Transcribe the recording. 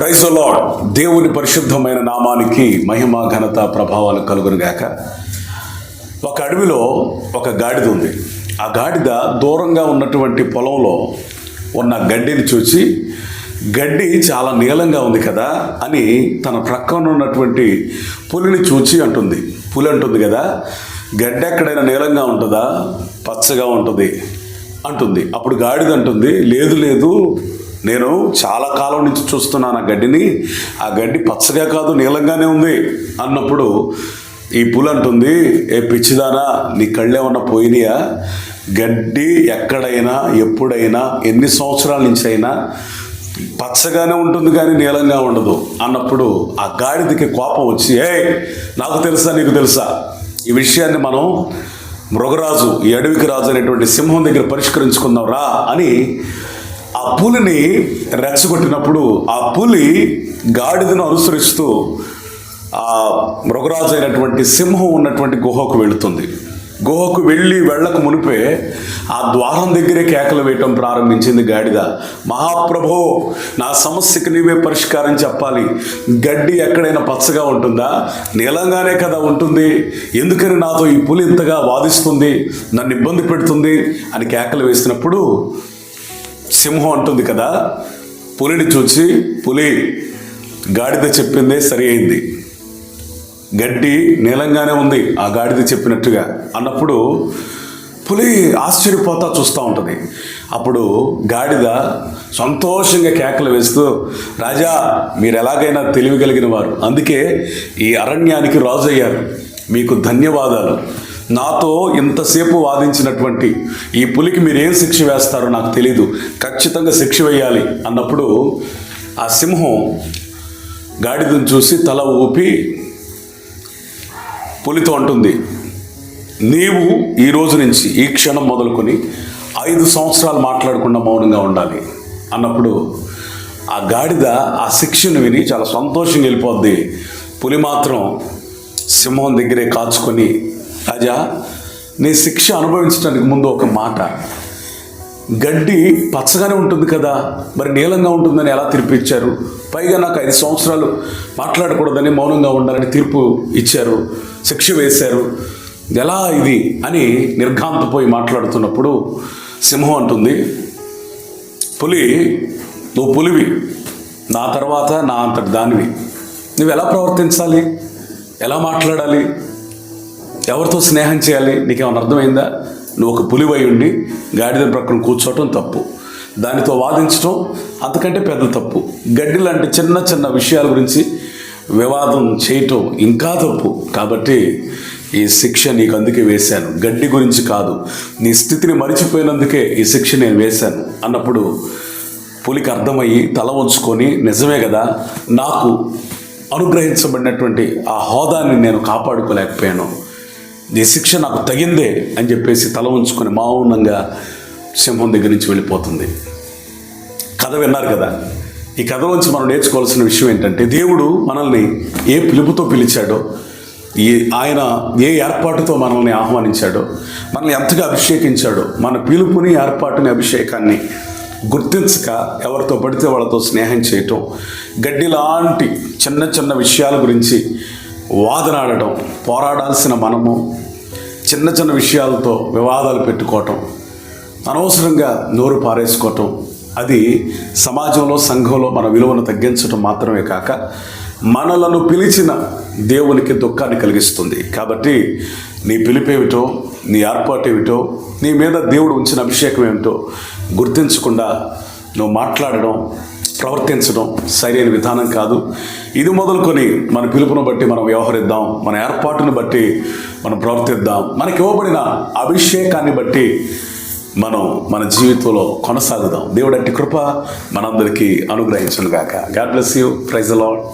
Praise lord దేవుని పరిశుద్ధమైన నామానికి మహిమ ఘనత ప్రభావాలు కలుగునుగాక. ఒక అడవిలో ఒక గాడిద ఉంది. ఆ గాడిద దూరంగా ఉన్నటువంటి పొలంలో ఉన్న గడ్డిని చూసి గడ్డి చాలా నీలంగా ఉంది కదా అని తన ప్రక్కన ఉన్నటువంటి పులిని చూచి అంటుంది. పులి అంటుంది కదా గడ్డి ఎక్కడైనా నీలంగా ఉంటుందా? పచ్చగా ఉంటుంది అంటుంది. అప్పుడు గాడిద అంటుంది లేదు లేదు నేను చాలా కాలం నుంచి చూస్తున్నాను ఆ గడ్డిని. ఆ గడ్డి పచ్చగా కాదు నీలంగానే ఉంది అన్నప్పుడు ఈ పులి అంటుంది ఏ పిచ్చిదానా నీ కళ్ళేమన్నా పోయినాయా? గడ్డి ఎక్కడైనా ఎప్పుడైనా ఎన్ని సంవత్సరాల నుంచి అయినా పచ్చగానే ఉంటుంది కానీ నీలంగా ఉండదు. అన్నప్పుడు ఆ గాడిదకి కోపం వచ్చి ఏ నాకు తెలుసా నీకు తెలుసా? ఈ విషయాన్ని మనం మృగరాజు ఈ అడవికి రాజు అనేటువంటి సింహం దగ్గర పరిష్కరించుకుందాం రా అని ఆ పులిని రెచ్చగొట్టినప్పుడు ఆ పులి గాడిదను అనుసరిస్తూ ఆ మృగరాజు అయినటువంటి సింహం ఉన్నటువంటి గుహకు వెళుతుంది. గుహకు వెళ్ళి వెళ్ళక మునిపే ఆ ద్వారం దగ్గరే కేకలు వేయటం ప్రారంభించింది గాడిద. మహాప్రభో నా సమస్యకి నీవే పరిష్కారం చెప్పాలి. గడ్డి ఎక్కడైనా పచ్చగా ఉంటుందా? నీలంగానే కదా ఉంటుంది. ఎందుకని నాతో ఈ పులి ఇంతగా వాదిస్తుంది? నన్ను ఇబ్బంది పెడుతుంది అని కేకలు వేసినప్పుడు సింహం అంటుంది కదా పులిని చూసి పులి గాడిద చెప్పిందే సరి అయింది గడ్డి నీలంగానే ఉంది ఆ గాడిద చెప్పినట్టుగా. అన్నప్పుడు పులి ఆశ్చర్యపోతా చూస్తూ ఉంటుంది. అప్పుడు గాడిద సంతోషంగా కేకలు వేస్తూ రాజా మీరు ఎలాగైనా తెలివి కలిగిన వారు. అందుకే ఈ అరణ్యానికి రాజు అయ్యారు మీకు ధన్యవాదాలు. నాతో ఇంతసేపు వాదించినటువంటి ఈ పులికి మీరు ఏం శిక్ష వేస్తారో నాకు తెలీదు. ఖచ్చితంగా శిక్ష వేయాలి అన్నప్పుడు ఆ సింహం గాడిదను చూసి తల ఊపి పులితో అంటుంది నీవు ఈ రోజు నుంచి ఈ క్షణం మొదలుకొని ఐదు సంవత్సరాలు మాట్లాడకుండా మౌనంగా ఉండాలి అన్నప్పుడు ఆ గాడిద ఆ శిక్షను విని చాలా సంతోషంగా వెళ్ళిపోద్ది. పులి మాత్రం సింహం దగ్గరే కాచుకొని రాజా నీ శిక్ష అనుభవించడానికి ముందు ఒక మాట. గడ్డి పచ్చగానే ఉంటుంది కదా మరి నీలంగా ఉంటుందని ఎలా తీర్పు ఇచ్చారు? పైగా నాకు ఐదు సంవత్సరాలు మాట్లాడకూడదని మౌనంగా ఉండాలని తీర్పు ఇచ్చారు శిక్ష వేశారు. ఎలా ఇది అని నిర్ఘాంతపోయి మాట్లాడుతున్నప్పుడు సింహం అంటుంది పులి నువ్వు పులివి. నా తర్వాత నా అంతటి దానివి. నువ్వు ఎలా ప్రవర్తించాలి? ఎలా మాట్లాడాలి? ఎవరితో స్నేహం చేయాలి? నీకేమైనా అర్థమైందా? నువ్వు ఒక పులివై ఉండి గాడిద ప్రక్కన కూర్చోవటం తప్పు. దానితో వాదించటం అంతకంటే పెద్ద తప్పు. గడ్డి లాంటి చిన్న చిన్న విషయాల గురించి వివాదం చేయటం ఇంకా తప్పు. కాబట్టి ఈ శిక్ష నీకు అందుకే వేశాను. గడ్డి గురించి కాదు. నీ స్థితిని మరిచిపోయినందుకే ఈ శిక్ష నేను వేశాను. అన్నప్పుడు పులికి అర్థమయ్యి తల ఉంచుకొని నిజమే కదా నాకు అనుగ్రహించబడినటువంటి ఆ హోదాని నేను కాపాడుకోలేకపోయాను. నీ శిక్ష నాకు తగిందే అని చెప్పేసి తల ఉంచుకొని మౌనంగా సింహం దగ్గర నుంచి వెళ్ళిపోతుంది. కథ విన్నారు కదా. ఈ కథ నుంచి మనం నేర్చుకోవాల్సిన విషయం ఏంటంటే దేవుడు మనల్ని ఏ పిలుపుతో పిలిచాడో ఏ ఆయన ఏ ఏర్పాటుతో మనల్ని ఆహ్వానించాడో మనల్ని ఎంతగా అభిషేకించాడో మన పిలుపుని ఏర్పాటుని అభిషేకాన్ని గుర్తించక ఎవరితో పడితే వాళ్ళతో స్నేహం చేయటం గడ్డి లాంటి చిన్న చిన్న విషయాల గురించి వాదనాడటం పోరాడాల్సిన మనము చిన్న చిన్న విషయాలతో వివాదాలు పెట్టుకోవటం అనవసరంగా నోరు పారేసుకోవటం అది సమాజంలో సంఘంలో మన విలువను తగ్గించటం మాత్రమే కాక మనలను పిలిచిన దేవునికి దుఃఖాన్ని కలిగిస్తుంది. కాబట్టి నీ పిలిపేమిటో నీ ఏర్పాటేమిటో నీ మీద దేవుడు ఉంచిన అభిషేకం ఏమిటో గుర్తించకుండా నువ్వు మాట్లాడడం ప్రవర్తించడం సరైన విధానం కాదు. ఇది మొదలుకొని మన పిలుపును బట్టి మనం వ్యవహరిద్దాం మన ఏర్పాటును బట్టి మనం ప్రవర్తిద్దాం. మనకి ఇవ్వబడిన అభిషేకాన్ని బట్టి మనం మన జీవితంలో కొనసాగుదాం. దేవుడు అట్టి కృప మనందరికీ అనుగ్రహించను గాక God bless you. Praise Lord